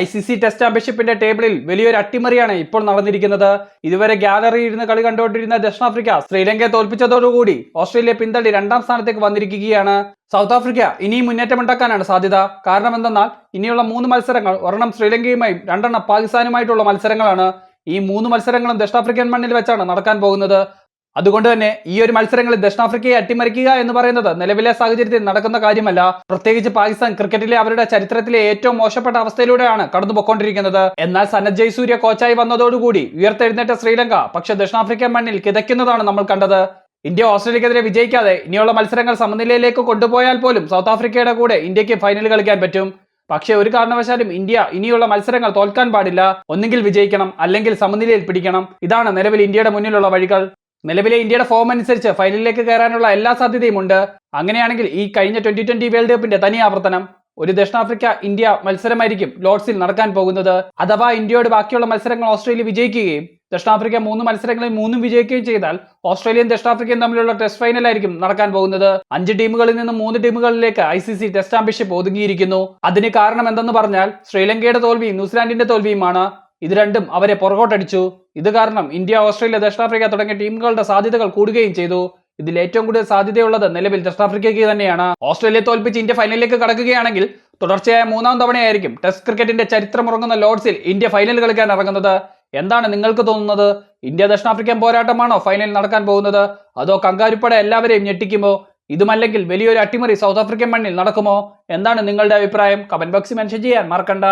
I C C test ചാമ്പ്യൻഷിപ്പിന്റെ ടേബിളിൽ വലിയൊരു അട്ടിമറിയാണ് ഇപ്പോൾ നടന്നിരിക്കുന്നത്. ഇതുവരെ ഗാലറി ഇരുന്ന് കളി കണ്ടുകൊണ്ടിരുന്ന ദക്ഷിണാഫ്രിക്ക ശ്രീലങ്കയെ തോൽപ്പിച്ചതോടുകൂടി ഓസ്ട്രേലിയ പിന്തള്ളി രണ്ടാം സ്ഥാനത്തേക്ക് വന്നിരിക്കുകയാണ്. സൗത്ത് ആഫ്രിക്ക ഇനിയും മുന്നേറ്റമുണ്ടാക്കാനാണ് സാധ്യത. കാരണം എന്തെന്നാൽ ഇനിയുള്ള മൂന്ന് മത്സരങ്ങൾ ഒരെണ്ണം ശ്രീലങ്കയുമായും രണ്ടെണ്ണം പാകിസ്ഥാനുമായിട്ടുള്ള മത്സരങ്ങളാണ്. ഈ മൂന്ന് മത്സരങ്ങളും ദക്ഷിണാഫ്രിക്കൻ മണ്ണിൽ വെച്ചാണ് നടക്കാൻ പോകുന്നത്. അതുകൊണ്ട് തന്നെ ഈ ഒരു മത്സരങ്ങളിൽ ദക്ഷിണാഫ്രിക്കയെ അട്ടിമറിക്കുക എന്ന് പറയുന്നത് നിലവിലെ സാഹചര്യത്തിൽ നടക്കുന്ന കാര്യമല്ല. പ്രത്യേകിച്ച് പാകിസ്ഥാൻ ക്രിക്കറ്റിലെ അവരുടെ ചരിത്രത്തിലെ ഏറ്റവും മോശപ്പെട്ട അവസ്ഥയിലൂടെയാണ് കടന്നുപോയിക്കൊണ്ടിരിക്കുന്നത്. എന്നാൽ സനത് ജയ്സൂര്യ കോച്ചായി വന്നതോടുകൂടി ഉയർത്തെഴുന്നേറ്റ ശ്രീലങ്ക പക്ഷെ ദക്ഷിണാഫ്രിക്കൻ മണ്ണിൽ കിതയ്ക്കുന്നതാണ് നമ്മൾ കണ്ടത്. ഇന്ത്യ ഓസ്ട്രേലിയക്കെതിരെ വിജയിക്കാതെ ഇനിയുള്ള മത്സരങ്ങൾ സമനിലയിലേക്ക് കൊണ്ടുപോയാൽ പോലും സൗത്ത് ആഫ്രിക്കയുടെ കൂടെ ഇന്ത്യയ്ക്ക് ഫൈനൽ കളിക്കാൻ പറ്റും. പക്ഷേ ഒരു കാരണവശാലും ഇന്ത്യ ഇനിയുള്ള മത്സരങ്ങൾ തോൽക്കാൻ പാടില്ല. ഒന്നുകിൽ വിജയിക്കണം അല്ലെങ്കിൽ സമനിലയിൽ പിടിക്കണം. ഇതാണ് നിലവിൽ ഇന്ത്യയുടെ മുന്നിലുള്ള വഴികൾ. നിലവിലെ ഇന്ത്യയുടെ ഫോം അനുസരിച്ച് ഫൈനലിലേക്ക് കയറാനുള്ള എല്ലാ സാധ്യതയും ഉണ്ട്. അങ്ങനെയാണെങ്കിൽ ഈ കഴിഞ്ഞ ട്വന്റി ട്വന്റി വേൾഡ് കപ്പിന്റെ തനി ആവർത്തനം. ഒരു ദക്ഷിണാഫ്രിക്ക ഇന്ത്യ മത്സരമായിരിക്കും ലോർഡ്സിൽ നടക്കാൻ പോകുന്നത്. അഥവാ ഇന്ത്യയോട് ബാക്കിയുള്ള മത്സരങ്ങൾ ഓസ്ട്രേലിയ വിജയിക്കുകയും ദക്ഷിണാഫ്രിക്ക മൂന്ന് മത്സരങ്ങളിൽ മൂന്നും വിജയിക്കുകയും ചെയ്താൽ ഓസ്ട്രേലിയയും ദക്ഷിണാഫ്രിക്കയും തമ്മിലുള്ള ടെസ്റ്റ് ഫൈനൽ ആയിരിക്കും നടക്കാൻ പോകുന്നത്. അഞ്ച് ടീമുകളിൽ നിന്ന് മൂന്ന് ടീമുകളിലേക്ക് I C C test championship ഒതുങ്ങിയിരിക്കുന്നു. അതിന് കാരണം എന്തെന്ന് പറഞ്ഞാൽ ശ്രീലങ്കയുടെ തോൽവിയും ന്യൂസിലാൻഡിന്റെ തോൽവിയുമാണ്. ഇത് രണ്ടും അവരെ പുറകോട്ടടിച്ചു. ഇത് കാരണം ഇന്ത്യ ഓസ്ട്രേലിയ ദക്ഷിണാഫ്രിക്ക തുടങ്ങിയ ടീമുകളുടെ സാധ്യതകൾ കൂടുകയും ചെയ്തു. ഇതിൽ ഏറ്റവും കൂടുതൽ സാധ്യതയുള്ളത് നിലവിൽ ദക്ഷിണാഫ്രിക്കയ്ക്ക് തന്നെയാണ്. ഓസ്ട്രേലിയ തോൽപ്പിച്ച് ഇന്ത്യ ഫൈനലിലേക്ക് കടക്കുകയാണെങ്കിൽ തുടർച്ചയായ മൂന്നാം തവണയായിരിക്കും ടെസ്റ്റ് ക്രിക്കറ്റിന്റെ ചരിത്രമുറങ്ങുന്ന ലോർഡ്സിൽ ഇന്ത്യ ഫൈനൽ കളിക്കാൻ ഇറങ്ങുന്നത്. എന്താണ് നിങ്ങൾക്ക് തോന്നുന്നത്? ഇന്ത്യ ദക്ഷിണാഫ്രിക്കൻ പോരാട്ടമാണോ ഫൈനൽ നടക്കാൻ പോകുന്നത്? അതോ കങ്കാരിപ്പടെ എല്ലാവരെയും ഞെട്ടിക്കുമോ? ഇതുമല്ലെങ്കിൽ വലിയൊരു അട്ടിമറി സൗത്ത് ആഫ്രിക്കൻ മണ്ണിൽ നടക്കുമോ? എന്താണ് നിങ്ങളുടെ അഭിപ്രായം? കമന്റ് ബോക്സിൽ മെൻഷൻ ചെയ്യാൻ മറക്കണ്ട.